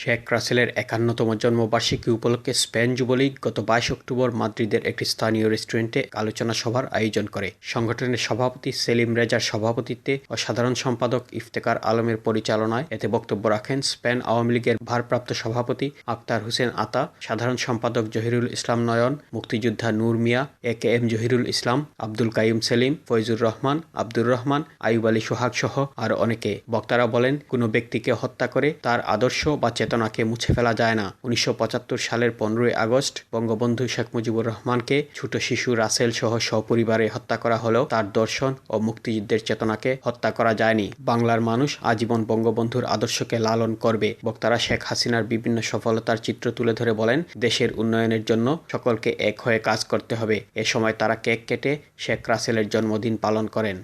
শেখ রাসেলের একান্নতম জন্মবার্ষিকী উপলক্ষে স্পেন যুবলীগ গত বাইশ অক্টোবর মাদ্রিদের একটি স্থানীয় রেস্টুরেন্টে আলোচনা সভার আয়োজন করে। সংগঠনের সভাপতি সেলিম রেজার সভাপতিত্বে ও সাধারণ সম্পাদক ইফতেকার আলমের পরিচালনায় এতে বক্তব্য রাখেন স্পেন আওয়ামী লীগের ভারপ্রাপ্ত সভাপতি আক্তার হোসেন আতা, সাধারণ সম্পাদক জহিরুল ইসলাম নয়ন, মুক্তিযোদ্ধা Nur Mia, A K M Zahirul Islam, Abdul Kaim Selim, Faizur Rahman, Abdur Rahman Aib Ali Sohag সহ আরও অনেকে। বক্তারা বলেন, কোনো ব্যক্তিকে হত্যা করে তার আদর্শ বা চেতনাকে মুছে ফেলা যায় না। উনিশশো পঁচাত্তর সালের পনেরোই আগস্ট বঙ্গবন্ধু শেখ মুজিবুর রহমানকে ছোট শিশু রাসেল সহ সপরিবারে হত্যা করা হলেও তার দর্শন ও মুক্তিযুদ্ধের চেতনাকে হত্যা করা যায়নি। বাংলার মানুষ আজীবন বঙ্গবন্ধুর আদর্শকে লালন করবে। বক্তারা শেখ হাসিনার বিভিন্ন সফলতার চিত্র তুলে ধরে বলেন, দেশের উন্নয়নের জন্য সকলকে এক হয়ে কাজ করতে হবে। এ সময় তারা কেক কেটে শেখ রাসেলের জন্মদিন পালন করেন।